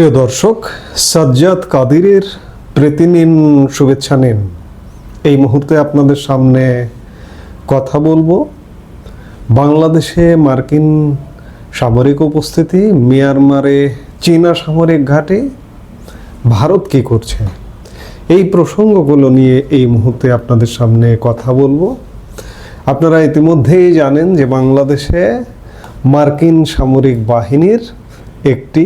প্রিয় দর্শক, সাজ্জাদ কাদিরের প্রীতি নিন শুভেচ্ছা নিন। এই মুহূর্তে আপনাদের সামনে কথা বলব বাংলাদেশে মার্কিন সামরিক উপস্থিতি, মিয়ানমারে চীনা সামরিক ঘাটে, ভারত কি করছে? এই প্রসঙ্গগুলো নিয়ে এই মুহূর্তে আপনাদের সামনে কথা বলব। আপনারা ইতিমধ্যেই জানেন যে বাংলাদেশে মার্কিন সামরিক বাহিনীর একটি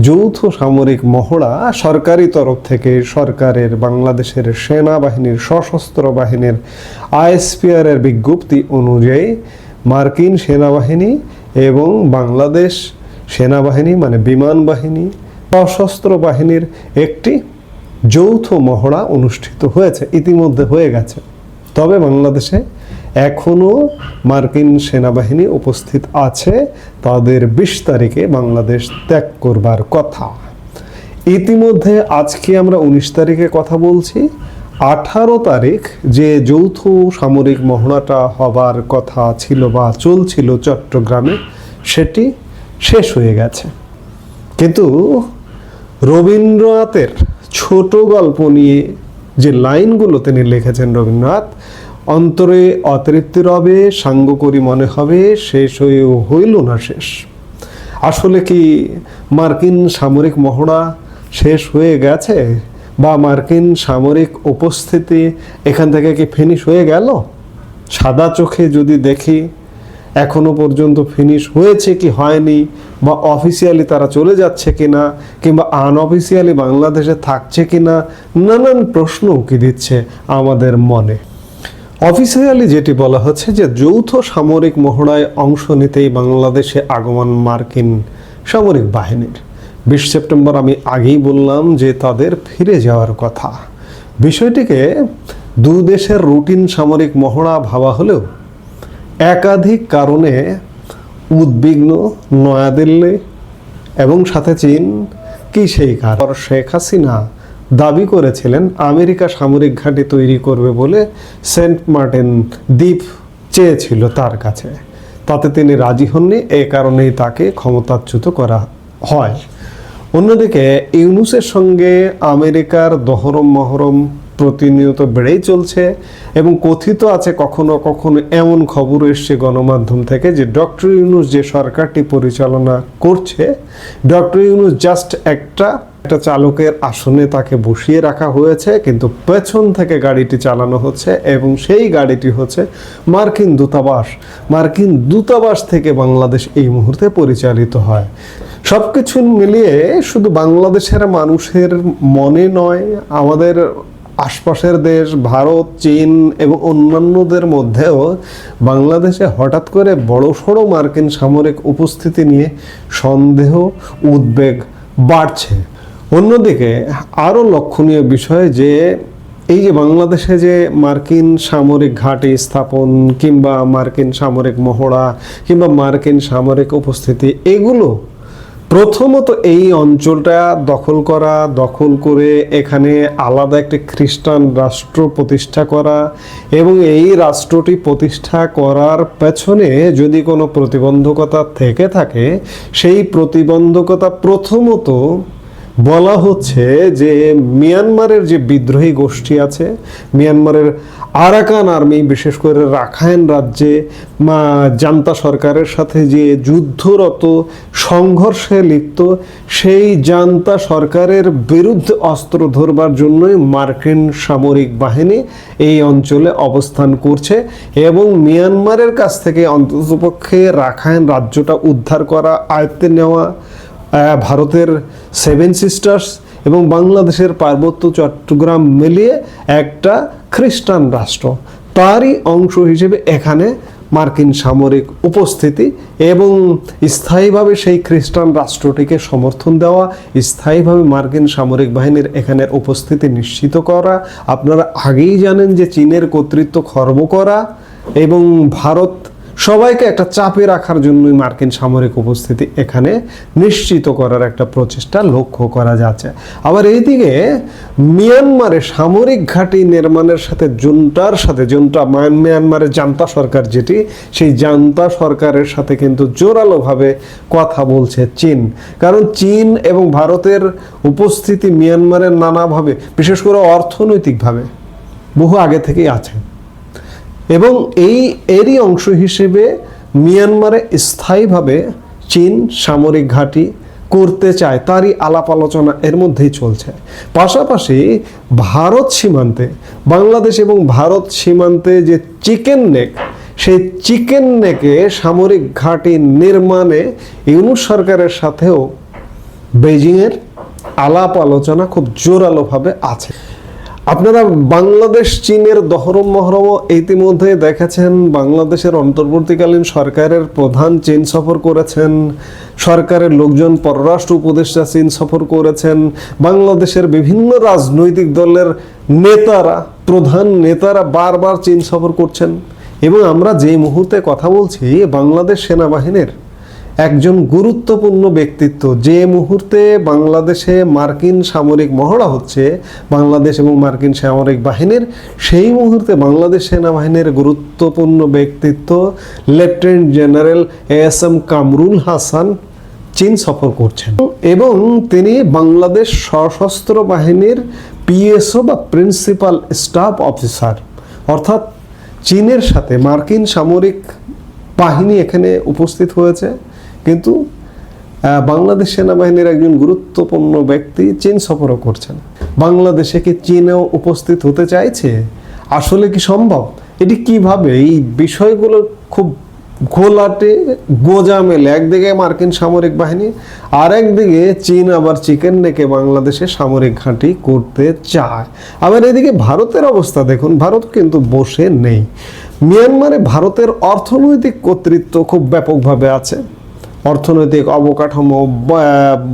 যৌথ সামরিক মহড়া সরকারি তরফ থেকে সরকারের বাংলাদেশের সেনাবাহিনীর সশস্ত্র বাহিনীর আইএসপিআর এর বিজ্ঞপ্তি অনুযায়ী মার্কিন সেনাবাহিনী এবং বাংলাদেশ সেনাবাহিনী মানে বিমান বাহিনী, সশস্ত্র বাহিনীর একটি যৌথ মহড়া অনুষ্ঠিত হয়েছে, ইতিমধ্যে হয়ে গেছে। তবে বাংলাদেশে এখনও মার্কিন সেনাবাহিনী উপস্থিত আছে। তাদের বিশ তারিখে বাংলাদেশ ত্যাগ করবার কথা। ইতিমধ্যে আজকে আমরা উনিশ তারিখে কথা বলছি। আঠারো তারিখ যে যৌথ সামরিক মহড়াটা হবার কথা ছিল বা চলছিল চট্টগ্রামে, সেটি শেষ হয়ে গেছে। কিন্তু রবীন্দ্রনাথের ছোট গল্প নিয়ে যে লাইনগুলো তিনি লিখেছেন রবীন্দ্রনাথ অন্তরে অতৃপ্তি রবে, সাঙ্গ করি মনে হবে, শেষ হয়ে হইল না শেষ। আসলে কি মার্কিন সামরিক মহড়া শেষ হয়ে গেছে? বা মার্কিন সামরিক উপস্থিতি এখান থেকে কি ফিনিশ হয়ে গেল? সাদা চোখে যদি দেখি, এখনও পর্যন্ত ফিনিশ হয়েছে কি হয়নি? বা অফিসিয়ালি তারা চলে যাচ্ছে কিনা? কিংবা আনঅফিসিয়ালি বাংলাদেশে থাকছে কি না নানান প্রশ্ন উকি দিচ্ছে আমাদের মনে। অফিসিয়ালি যেটি বলা হচ্ছে যে যৌথ সামরিক মহড়ায় অংশ নিতেই বাংলাদেশে আগমন মার্কিন সামরিক বাহিনীর। বিশ সেপ্টেম্বর আমি আগেই বললাম যে তাদের ফিরে যাওয়ার কথা। বিষয়টিকে দু দেশের রুটিন সামরিক মহড়া ভাবা হলেও একাধিক কারণে উদ্বিগ্ন, নয়াদিল্লি এবং সাথে চীন, কি সেই কারণ? শেখ হাসিনা দাবি করেছিলেন, আমেরিকা সামরিক ঘাঁটি তৈরি করবে বলে সেন্ট মার্টিন দ্বীপ চেয়েছিল তার কাছে। তাতে তিনি রাজি হননি এই কারণেই তাকে ক্ষমতাচ্যুত করা হয়। অন্যদিকে, ইউনুসের সঙ্গে আমেরিকার দহরম মহরম প্রতিনিয়ত বেড়েই চলছে এবং কথিত আছে কখনো কখনো এমন খবর এসছে গণমাধ্যম থেকে যে ডক্টর ইউনুস যে সরকারটি পরিচালনা করছে, ডক্টর ইউনুস জাস্ট একটা একটা চালকের আসনে তাকে বসিয়ে রাখা হয়েছে, কিন্তু পেছন থেকে গাড়িটি চালানো হচ্ছে এবং সেই গাড়িটি হচ্ছে মার্কিন দূতাবাস। মার্কিন দূতাবাস থেকে বাংলাদেশ এই মুহূর্তে পরিচালিত হয়। সব কিছু মিলিয়ে শুধু বাংলাদেশের মানুষের মনে নয়, আমাদের আশপাশের দেশ, ভারত, চীন এবং অন্যান্যদের মধ্যেও বাংলাদেশে হঠাৎ করে বড় সড়ো মার্কিন সামরিক উপস্থিতি নিয়ে সন্দেহ, উদ্বেগ বাড়ছে। অন্যদিকে আরও লক্ষণীয় বিষয় যে এই যে বাংলাদেশে যে মার্কিন সামরিক ঘাঁটি স্থাপন কিংবা মার্কিন সামরিক মহড়া কিংবা মার্কিন সামরিক উপস্থিতি, এগুলো প্রথমত এই অঞ্চলটা দখল করা, দখল করে এখানে আলাদা একটি খ্রিস্টান রাষ্ট্র প্রতিষ্ঠা করা এবং এই রাষ্ট্রটি প্রতিষ্ঠা করার পেছনে যদি কোনো প্রতিবন্ধকতা থেকে থাকে, সেই প্রতিবন্ধকতা প্রথমত বলা হচ্ছে যে মিয়ানমারের যে বিদ্রোহী গোষ্ঠী আছে, মিয়ানমারের আরাকান আর্মি, বিশেষ করে রাখাইন রাজ্যে জান্তা সরকারের সাথে যে যুদ্ধরত সংঘর্ষে লিপ্ত, সেই জান্তা সরকারের বিরুদ্ধে অস্ত্র ধরবার জন্যই মার্কিন সামরিক বাহিনী এই অঞ্চলে অবস্থান করছে এবং মিয়ানমারের কাছ থেকে অন্ততপক্ষে রাখাইন রাজ্যটা উদ্ধার করা, আয়ত্তে নেওয়া ভারতের সেভেন সিস্টার্স এবং বাংলাদেশের পার্বত্য চট্টগ্রাম মিলিয়ে একটা খ্রিস্টান রাষ্ট্র। তারই অংশ হিসেবে এখানে মার্কিন সামরিক উপস্থিতি এবং স্থায়ীভাবে সেই খ্রিস্টান রাষ্ট্রটিকে সমর্থন দেওয়া, স্থায়ীভাবে মার্কিন সামরিক বাহিনীর এখানের উপস্থিতি নিশ্চিত করা, আপনারা আগেই জানেন যে চীনের কর্তৃত্ব খর্ব করা এবং ভারত সবাইকে একটা চাপে রাখার জন্যই মার্কিন সামরিক উপস্থিতি এখানে নিশ্চিত করার একটা প্রচেষ্টা লক্ষ্য করা যাচ্ছে। আবার এইদিকে মিয়ানমারে সামরিক ঘাঁটি নির্মাণের সাথে জুনটার সাথে, জুনটা মায়ান- মিয়ানমারের জান্তা সরকার যেটি, সেই জান্তা সরকারের সাথে কিন্তু জোরালোভাবে কথা বলছে চীন। কারণ চীন এবং ভারতের উপস্থিতি মিয়ানমারের নানাভাবে, বিশেষ করে অর্থনৈতিকভাবে, বহু আগে থেকেই আছে। এবং এই, এরই অংশ হিসেবে মিয়ানমারে স্থায়ীভাবে চীন সামরিক ঘাঁটি করতে চায়, তারই আলাপ আলোচনা এর মধ্যেই চলছে। পাশাপাশি ভারত সীমান্তে, বাংলাদেশ এবং ভারত সীমান্তে যে চিকেন নেক, সেই চিকেন নেকে সামরিক ঘাঁটি নির্মাণে ইউনুস সরকারের সাথেও বেজিংয়ের আলাপ আলোচনা খুব জোরালোভাবে আছে। আপনারা বাংলাদেশ, চীনের দহরম মহরম ইতিমধ্যে দেখেছেন। বাংলাদেশের অন্তর্বর্তীকালীন সরকারের প্রধান চীন সফর করেছেন। সরকারের লোকজন, পররাষ্ট্র উপদেষ্টা চীন সফর করেছেন। বাংলাদেশের বিভিন্ন রাজনৈতিক দলের নেতারা, প্রধান নেতারা বারবার চীন সফর করছেন। এবং আমরা যে মুহূর্তে কথা বলছি, বাংলাদেশ সেনাবাহিনীর একজন গুরুত্বপূর্ণ ব্যক্তিত্ব। যে মুহূর্তে বাংলাদেশে মার্কিন সামরিক মহড়া হচ্ছে, বাংলাদেশ এবং মার্কিন সামরিক বাহিনীর, সেই মুহূর্তে বাংলাদেশ সেনাবাহিনীর গুরুত্বপূর্ণ ব্যক্তিত্ব, lieutenant general S M Kamrul Hasan চীন সফর করছেন। এবং তিনি বাংলাদেশ সশস্ত্র বাহিনীর পিএসও বা প্রিন্সিপাল স্টাফ অফিসার। অর্থাৎ চীনের সাথে মার্কিন সামরিক বাহিনী এখানে উপস্থিত হয়েছে। কিন্তু বাংলাদেশ সেনাবাহিনীর একজন গুরুত্বপূর্ণ ব্যক্তি চীন সফরও করছেন। বাংলাদেশে কি চীনেও উপস্থিত হতে চাইছে? আসলে কি সম্ভব? এটি কীভাবে? এই বিষয়গুলো খুব ঘোলাটে গোজা মেলে একদিকে মার্কিন সামরিক বাহিনী, আর একদিকে চীন আবার চিকেন নেকে বাংলাদেশে সামরিক ঘাঁটি করতে চায়। আবার এদিকে ভারতের অবস্থা দেখুন, ভারত কিন্তু বসে নেই। মিয়ানমারে ভারতের অর্থনৈতিক কর্তৃত্ব খুব ব্যাপকভাবে আছে। অর্থনৈতিক অবকাঠামো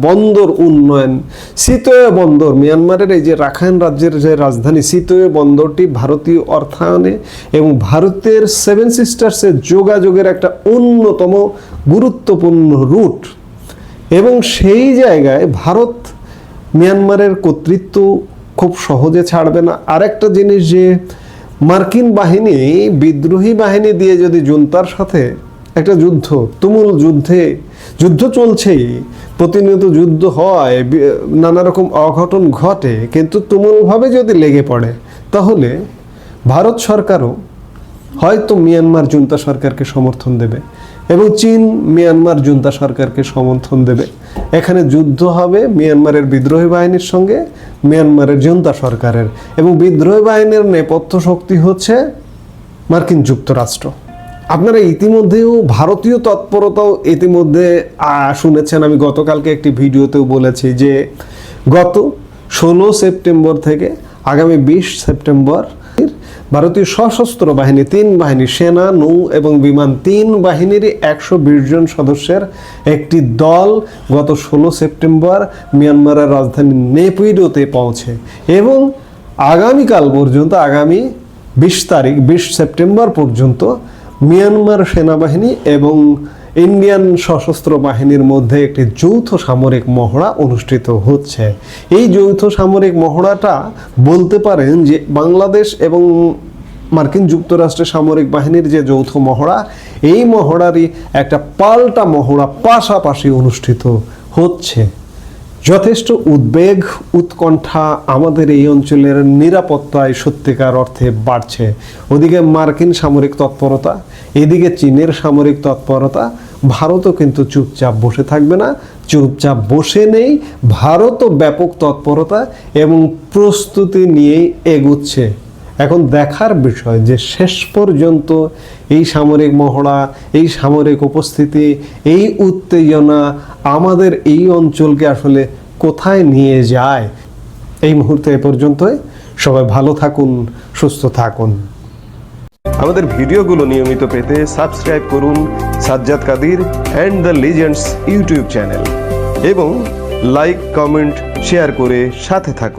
বন্দর উন্নয়ন সিতোয়ে বন্দর। মিয়ানমারের এই যে রাখাইন রাজ্যের যে রাজধানী সিতোয়ে বন্দরটি ভারতীয় অর্থায়নে এবং ভারতের সেভেন সিস্টার্সের যোগাযোগের একটা অন্যতম গুরুত্বপূর্ণ রুট। এবং সেই জায়গায় ভারত মিয়ানমারের কর্তৃত্ব খুব সহজে ছাড়বে না। আরেকটা জিনিস যে মার্কিন বাহিনী, বিদ্রোহী বাহিনী দিয়ে যদি জুনতার সাথে একটা যুদ্ধ, তুমুল যুদ্ধে, যুদ্ধ চলছেই, প্রতিনিয়ত যুদ্ধ হয় নানা রকম অঘটন ঘটে, কিন্তু তুমুলভাবে যদি লেগে পড়ে, তাহলে ভারত সরকারও হয়তো মিয়ানমার জুনতা সরকারকে সমর্থন দেবে এবং চীন মিয়ানমার জুনতা সরকারকে সমর্থন দেবে। এখানে যুদ্ধ হবে মিয়ানমারের বিদ্রোহী বাহিনীর সঙ্গে, মিয়ানমারের জুনতা সরকারের এবং বিদ্রোহী বাহিনীর নেপথ্য শক্তি হচ্ছে মার্কিন যুক্তরাষ্ট্র। আপনারা ইতিমধ্যেও ভারতীয় তৎপরতাও ইতিমধ্যে শুনেছেন। আমি গতকালকে একটি ভিডিওতেও বলেছি যে গত ষোলো সেপ্টেম্বর থেকে আগামী বিশ সেপ্টেম্বর ভারতীয় সশস্ত্র বাহিনী, তিন বাহিনী, সেনা, নৌ এবং বিমান, তিন বাহিনীরই একশো বিশ জন সদস্যের একটি দল গত ষোলো সেপ্টেম্বর মিয়ানমারের রাজধানী নেপিডোতে পৌঁছে এবং আগামীকাল পর্যন্ত, আগামী বিশ তারিখ, বিশ সেপ্টেম্বর পর্যন্ত মিয়ানমার সেনাবাহিনী এবং ইন্ডিয়ান সশস্ত্র বাহিনীর মধ্যে একটি যৌথ সামরিক মহড়া অনুষ্ঠিত হচ্ছে। এই যৌথ সামরিক মহড়াটা বলতে পারেন যে বাংলাদেশ এবং মার্কিন যুক্তরাষ্ট্রের সামরিক বাহিনীর যে যৌথ মহড়া, এই মহড়ারই একটা পাল্টা মহড়া পাশাপাশি অনুষ্ঠিত হচ্ছে। যথেষ্ট উদ্বেগ, উৎকণ্ঠা আমাদের এই অঞ্চলের নিরাপত্তায় সত্যিকার অর্থে বাড়ছে। ওদিকে মার্কিন সামরিক তৎপরতা, এদিকে চীনের সামরিক তৎপরতা, ভারতও কিন্তু চুপচাপ বসে থাকবে না, চুপচাপ বসে নেই, ভারতও ব্যাপক তৎপরতা এবং প্রস্তুতি নিয়েই এগুচ্ছে। এখন দেখার বিষয় যে শেষ পর্যন্ত এই সামরিক মহড়া, এই সামরিক উপস্থিতি, এই উত্তেজনা আমাদের এই অঞ্চলকে আসলে কোথায় নিয়ে যায়? এই মুহূর্তে এ পর্যন্তই। সবাই ভালো থাকুন, সুস্থ থাকুন। আমাদের ভিডিওগুলো নিয়মিত পেতে সাবস্ক্রাইব করুন Sajjad Kadir and the legends YouTube channel এবং লাইক, কমেন্ট, শেয়ার করে সাথে থাকুন।